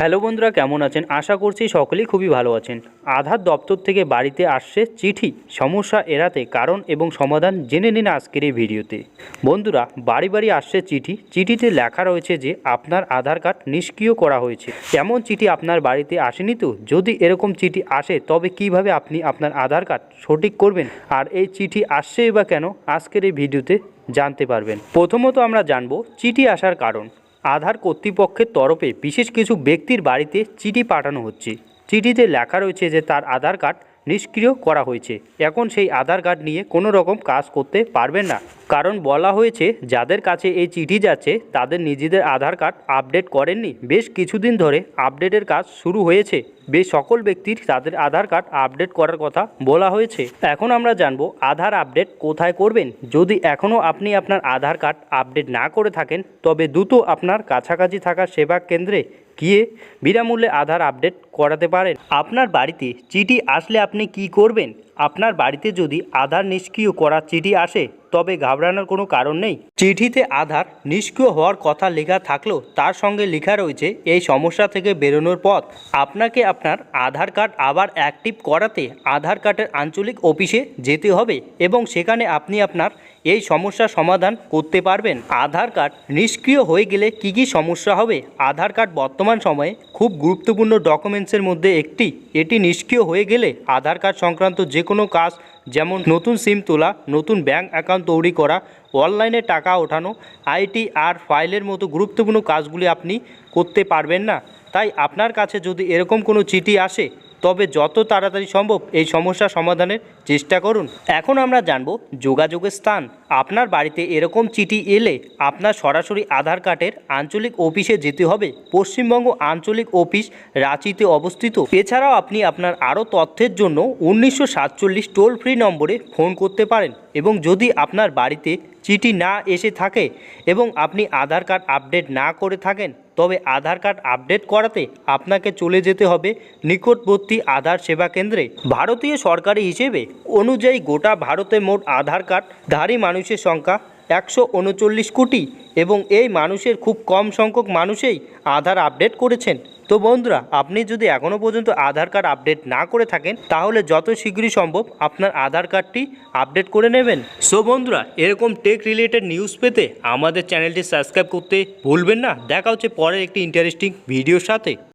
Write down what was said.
Hello বন্ধুরা, কেমন আছেন? আশা করছি সকলেই খুবই ভালো আছেন। আধার দপ্তর থেকে বাড়িতে আসছে চিঠি, সমস্যা এড়াতে কারণ এবং সমাধান জেনে নিন আজকের এই ভিডিওতে। বন্ধুরা, বাড়ি বাড়ি আসছে চিঠি। চিঠিতে লেখা রয়েছে যে, আপনার আধার কার্ড নিষ্ক্রিয় করা হয়েছে। এমন চিঠি আপনার বাড়িতে আসেনি তো? যদি এরকম চিঠি আসে, তবে কীভাবে আপনি আপনার আধার কার্ড সঠিক করবেন? আর এই চিঠি আসছে বা কেন? আজকের এই ভিডিওতে জানতে পারবেন। প্রথমত আমরা জানব, চিঠি আসার কারণ। আধার কর্তৃপক্ষের তরফে বিশেষ কিছু ব্যক্তির বাড়িতে চিঠি পাঠানো হচ্ছে। চিঠিতে লেখা রয়েছে যে তার আধার কার্ড নিষ্ক্রিয় করা হয়েছে। এখন সেই আধার কার্ড নিয়ে কোনো রকম কাজ করতে পারবেন না। কারণ বলা হয়েছে, যাদের কাছে এই চিঠি যাচ্ছে, তাদের নিজেদের আধার কার্ড আপডেট করেননি। বেশ কিছুদিন ধরে আপডেটের কাজ শুরু হয়েছে। বেশ সকল ব্যক্তির তাদের আধার কার্ড আপডেট করার কথা বলা হয়েছে। এখন আমরা জানব, আধার আপডেট কোথায় করবেন? যদি এখনও আপনি আপনার আধার কার্ড আপডেট না করে থাকেন, তবে দ্রুত আপনার কাছাকাছি থাকা সেবা কেন্দ্রে গিয়ে বিনামূল্যে আধার আপডেট করাতে পারেন। আপনার বাড়িতে চিঠি আসলে আপনি কি করবেন? আপনার বাড়িতে যদি আধার নিষ্ক্রিয় করা চিঠি আসে তবে ঘাবড়ানোর কোনো কারণ নেই। চিঠিতে আধার নিষ্ক্রিয় হওয়ার কথা লেখা থাকলেও তার সঙ্গে লেখা রয়েছে, এই সমস্যা থেকে বেরোনোর পথ। আপনাকে আপনার আধার কার্ড আবার অ্যাক্টিভ করাতে আধার কার্ডের আঞ্চলিক অফিসে যেতে হবে এবং সেখানে আপনি আপনার এই সমস্যার সমাধান করতে পারবেন। আধার কার্ড নিষ্ক্রিয় হয়ে গেলে কি কি সমস্যা হবে? আধার কার্ড বর্তমান সময়ে খুব গুরুত্বপূর্ণ ডকুমেন্টসের মধ্যে একটি। এটি নিষ্ক্রিয় হয়ে গেলে আধার কার্ড সংক্রান্ত যে কোনো কাজ যেমন নতুন সিম তোলা নতুন ব্যাঙ্ক অ্যাকাউন্ট তৈরি করা অনলাইনে টাকা ওঠানো আইটি আর ফাইলের মতো গুরুত্বপূর্ণ কাজগুলি আপনি করতে পারবেন না। তাই আপনার কাছে যদি এরকম কোনো চিঠি আসে, তবে যত তাড়াতাড়ি সম্ভব এই সমস্যা সমাধানের চেষ্টা করুন। এখন আমরা জানব যোগাযোগের স্থান। আপনার বাড়িতে এরকম চিঠি এলে আপনার সরাসরি আধার কার্ডের আঞ্চলিক অফিসে যেতে হবে। পশ্চিমবঙ্গ আঞ্চলিক অফিস রাঁচিতে অবস্থিত। এছাড়াও আপনি আপনার আরও তথ্যের জন্য উনিশশো সাতচল্লিশ টোল ফ্রি নম্বরে ফোন করতে পারেন। এবং যদি আপনার বাড়িতে চিঠি না এসে থাকে এবং আপনি আধার কার্ড আপডেট না করে থাকেন, তবে আধার কার্ড আপডেট করাতে আপনাকে চলে যেতে হবে নিকটবর্তী আধার সেবা কেন্দ্রে। ভারতীয় সরকারি হিসেবে অনুযায়ী গোটা ভারতে মোট আধার কার্ড ধারী মানুষের সংখ্যা একশো উনচল্লিশ কোটি এবং এই মানুষের খুব কম সংখ্যক মানুষেই আধার আপডেট করেছেন। তো বন্ধুরা, আপনি যদি এখনও পর্যন্ত আধার কার্ড আপডেট না করে থাকেন, তাহলে যত শীঘ্রই সম্ভব আপনার আধার কার্ডটি আপডেট করে নেবেন। সো বন্ধুরা, এরকম টেক রিলেটেড নিউজ পেতে আমাদের চ্যানেলটি সাবস্ক্রাইব করতে ভুলবেন না। দেখা হচ্ছে পরের একটি ইন্টারেস্টিং ভিডিওর সাথে।